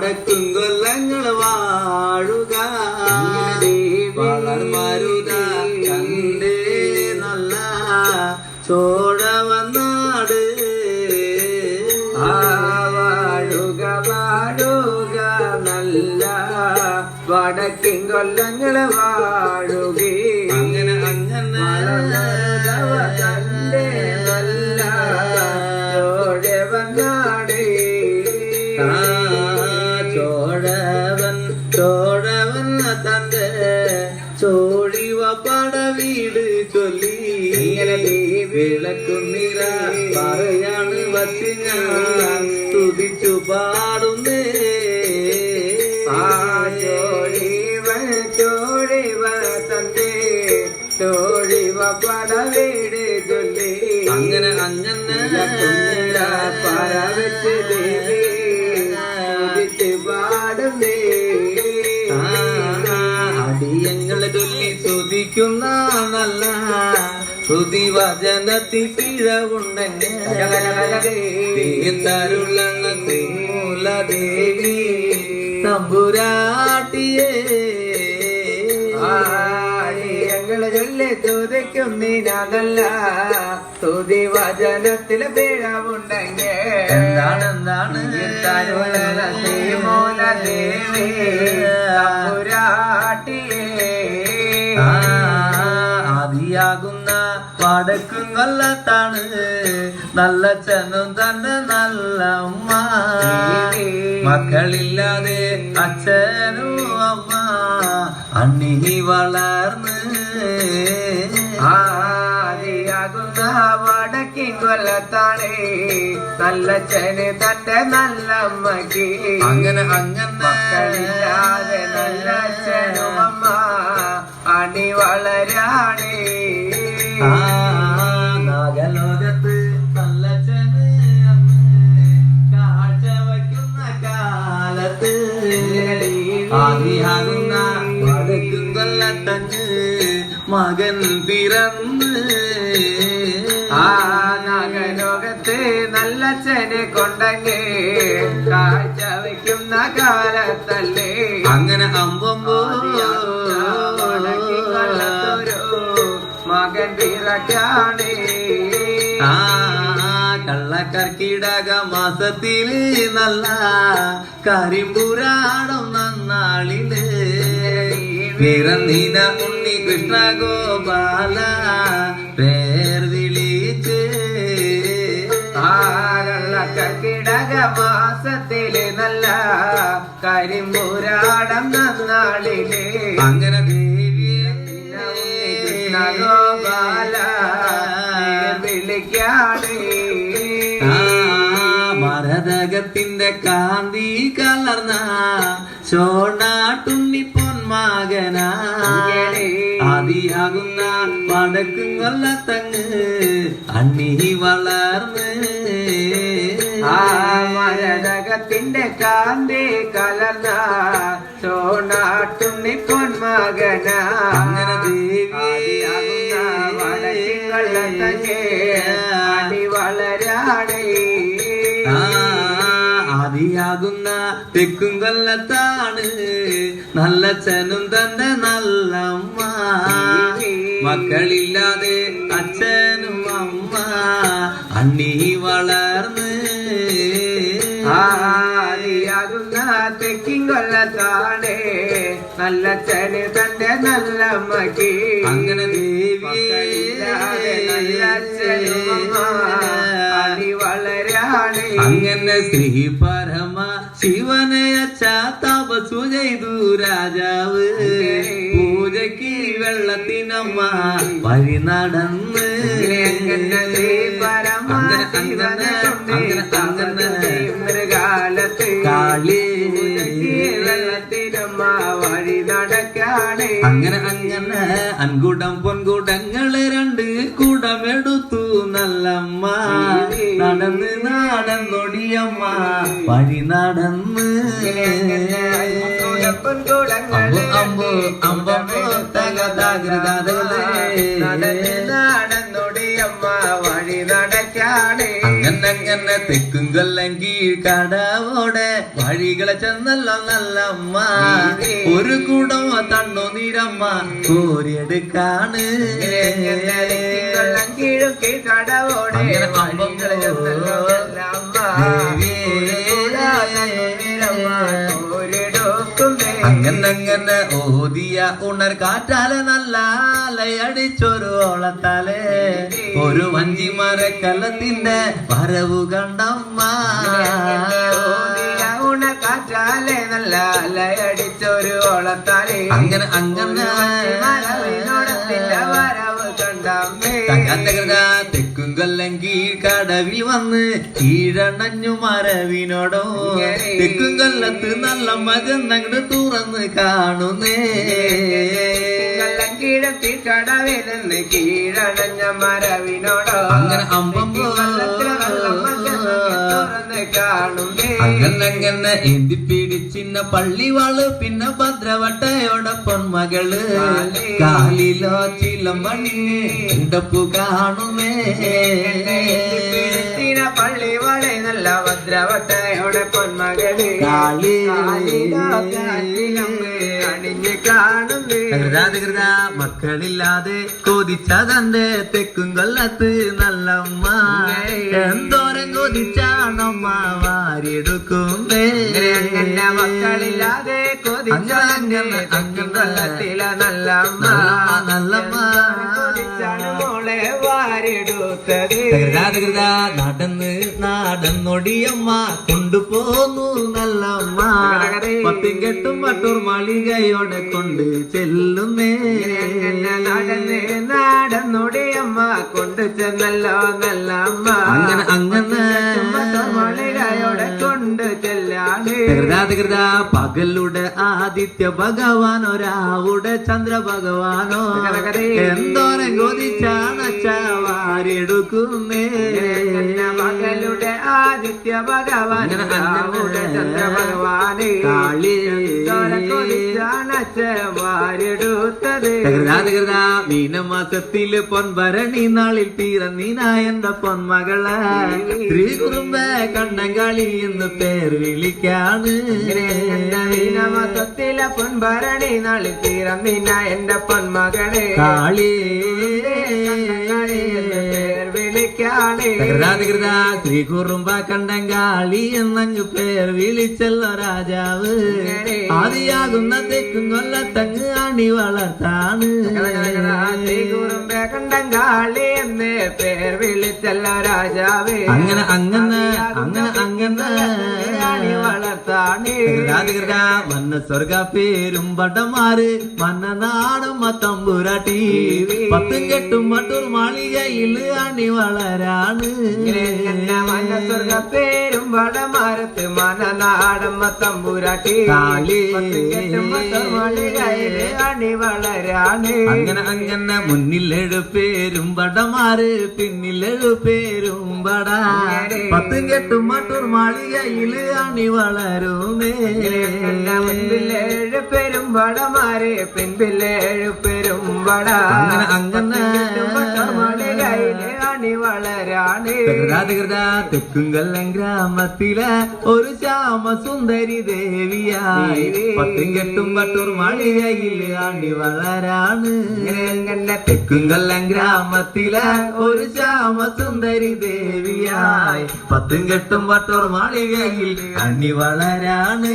വടക്കും കൊല്ലങ്ങൾ വാഴുക. വളർമരുത കണ്ടേ നല്ല ചോഴ വന്നാട്. വാഴുക വാഴുക നല്ല വടക്കിൻ കൊല്ലങ്ങൾ വാഴുകേ. വച്ച് ഞാൻ തുതിച്ചു പാടുന്നേ. ആ ചോഴിവ ചോഴിവ തന്റെ ചോഴിവ പടവീട് ചൊല്ലി. അങ്ങനെ അങ്ങനെ പറവച്ച് ദേവി ഉദിച്ച് പാടുന്നേ. അടിയങ്ങളെ ചൊല്ലി തുതിക്കുന്ന നല്ല ശ്രുതി വചനത്തിൽ പിഴവുണ്ടെങ്കിൽ മൂലദേവി തമ്പുരാട്ടിയേ തുതിക്കും നീനല്ല തുതി വചനത്തിൽ പിഴവുണ്ടെങ്കിൽ എന്താണ് എന്താണ് ദേവി തമ്പുരാട്ടിയേ ആ, ആദിയാകുന്ന വടക്കും കൊല്ലത്താണ്. നല്ല ചെന്നും തന്നെ നല്ല ഉമ്മ. മക്കളില്ലാതെ അച്ഛനും അമ്മ. അണ്ണിനി വളർന്ന്. ആദിയാകുന്ന വടക്കിൻ കൊല്ലത്താണ്. നല്ല ചന് തന്റെ നല്ല അമ്മയ്ക്ക് അങ്ങനെ അങ്ങനെ. നല്ല അച്ഛനും അമ്മ. അണി വളരാണേ. മകൻ പിറന്ന് ആ നാഗലോകത്ത് നല്ല ചെനെ കൊണ്ടങ്ങേ കാഴ്ച വയ്ക്കുന്ന കാലത്തല്ലേ? അങ്ങനെ അമ്പമ്പോ പിറക്കാണേ ആ കള്ളക്കർക്കിടക മാസത്തിൽ നല്ല കരിമ്പുരാടും നന്നാളിൽ. പിറന്നീന ഉണ്ണി കൃഷ്ണ ഗോപാല പേർ വിളിച്ച്. മാസത്തിൽ നല്ല കരിമ്പുരാടം നന്നാളിൽ. അങ്ങനെ ആ, മരതകത്തിന്റെ കാന്തി കലർന്ന ചോണാട്ടുണ്ണി പൊന്മകനാ. ആദിയാകുന്ന വടക്കും കൊല്ലത്തങ്ങ് അണ്ണി വളർന്ന്. ആ മരതകത്തിന്റെ കാന്തി കലർന്ന ചോണാട്ടുണ്ണി പൊന്മകന. ആദിയാകുന്ന തെക്കും കൊല്ലത്താണ്. നല്ല ചനും തന്നെ നല്ല അമ്മ മക്കളില്ലാതെ അച്ഛനും അമ്മ അണ്ണി വളർന്ന്. ആദിയാകുന്ന തെക്കിൻ കൊല്ലത്താണേ. തന്റെ അങ്ങനെ വളരാണേ. അങ്ങനെ ശിവനെ അച്ഛ തപസു ചെയ്തു രാജാവ്. പൂജയ്ക്ക് വെള്ളത്തിനമ്മ വഴി നടന്ന്. കാളി. വെള്ളത്തിനമ്മ വഴി നടക്കാണേ. അങ്ങനെ അങ്ങനെ അൻകുടം പൊൻകുടങ്ങൾ നടന്നൊടിയമ്മ വഴി നടന്ന്. അമ്പോ അമ്പോ അമ്പോ തകതാകൃതാതകളേ നടന്നൊടിയമ്മ വഴി നടക്കാണേ അങ്ങനെ തെക്കും കൊല്ലം കീഴ്ക്കടവോടെ വഴികളെ ചെന്നല്ലോ നല്ലമ്മ. ഒരു കുടം തണ്ണു നീരമ്മ കോരിയെടുക്കാണ്. കീഴൊക്കെ കടവോടെ വഴികളെ ചെന്നല്ലോ നല്ലമ്മ. ഒരിടോക്കുമേ. അങ്ങനെ അങ്ങനെ ഓതിയ ഉണർ കാറ്റാലെ നല്ല അലയടിച്ചൊരു ഓളത്താലെ ഒരു വഞ്ചിമരക്കല്ലത്തിന്റെ വരവ് കണ്ടമ്മ ഉണക്കാറ്റാലെ നല്ല അലയടിച്ചൊരു ഓളത്താലെ അങ്ങനെ അങ്ങനെ കീഴ്ക്കടവിൽ വന്ന് കീഴണഞ്ഞു മരവിനോടോ തെക്കും കൊല്ലത്ത് നല്ല മജന്നങ്ങട് തുറന്ന് കാണുന്നേ. കീഴത്തി കടവിലെന്ന് അങ്ങനെ അമ്പം കാണുന്നേ. എന്തി പിടിച്ചിന്ന പള്ളിവാൾ പിന്നെ ഭദ്രവട്ടയോടൊപ്പം മകൾ. കാലിലോ ചിലമ്പണിഞ്ഞ് ഇടപ്പു കാണുമേ ഭദ്രവട്ടയോടെ പൊന്മകൾ അണിഞ്ഞ് കാണുന്നേ. മക്കളില്ലാതെ കൊതിച്ചതന്റെ തെക്കും കൊല്ലത്ത് നല്ലമ്മ. എന്തോരം കൊതിച്ചാണമ്മ വാരിയെടുക്കുന്നേ. മക്കളില്ലാതെ കൊല്ലത്തിലെ തെക്കും അമ്മ നല്ലമ്മ, നല്ലമ്മ. നടന്ന് നടന്നൊടിയമ്മ കൊണ്ടുപോന്നു നല്ലമ്മ. പത്തും കെട്ടും പട്ടൂർ മാളികയോടെ കൊണ്ട് ചെല്ലുന്നേ. നടന്ന് നാടന്നൊടിയമ്മ കൊണ്ട് ചെന്നല്ലോ നല്ലമ്മ. അങ്ങനെ അങ്ങനെ. മാളികയോടെ കൊണ്ട് ചെല്ലാണ് കൃതാതികൃത പകലുടെ ആദിത്യ ഭഗവാനോ രാവുടെ ചന്ദ്ര ഭഗവാനോ? എന്തോരം അങ്ങനെ മകളുടെ ആദിത്യ ഭഗവാൻ രാവുടെ ചന്ദ്ര ഭഗവാനെ. മീനമാസത്തിൽ പൊൻഭരണി നാളിൽ പിറന്നീന എന്റെ പൊന്മകളെ. ശ്രീ കുറുമ്പ കണ്ണങ്കാളി എന്ന് പേർ വിളിക്കാണ് മീനമസത്തിലെ പൊൻഭരണി നാളിൽ തീരന്നിന എന്റെ പൊന്മകളെ കാളി. പേർ വിളിക്കാണ്. കൃതാതികൃത ശ്രീ കുറുമ്പ കണ്ടങ്കാളി എന്നങ്ങ് പേർ വിളിച്ചല്ലോ രാജാവ്. ആദിയാകുന്ന തെക്കും കൊല്ലത്തങ്ങ് അണി വളർത്താണ് കണ്ടങ്കാളി എന്ന് പേർ വിളിച്ചല്ല രാജാവേ. അങ്ങനെ അങ്ങനെ അങ്ങനെ അങ്ങനെ അണി വളർത്താണ്. വന്ന സ്വർഗ പേരും പടമാറ് വന്ന നാടും തമ്പുരാട്ടി പത്തും കെട്ടും മട്ടൂർ മാളികയിൽ അണി വളരാണ്. മനസ്വർഗ പേരും വടമാരത്ത് മനനാടമ്മ തമ്പുരാട്ടി കാളി. മാളികയിൽ അണി വളരാണ്. അങ്ങനെ അങ്ങനെ മുന്നിലെഴു പേരും പടമാറ് പിന്നിലെഴു പേരും പട പത്തും കെട്ടും മട്ടൂർ മാളികയിൽ അണി വളരുന്നേ മുൻപിലേഴ് പേരും വടമാരെ പിൻപിലേഴ് പേരും വട അങ്ങനെ അങ്ങനെ മാളികയിൽ അണി വളരാണ്. കൃതാതികൃത ഗ്രാമത്തിലെ ഒരു ശ്യാമ സുന്ദരി ദേവിയായി പത്തും കെട്ടും പട്ടൂർ മണിയയിൽ അണി വളരാണ്. തെക്കുങ്കല്ലം ഗ്രാമത്തിലെ ഒരു ശ്യാമ സുന്ദരി ദേവിയായി. പത്തും കെട്ടും പട്ടൂർ മാളികയിൽ അണി വളരാണ്.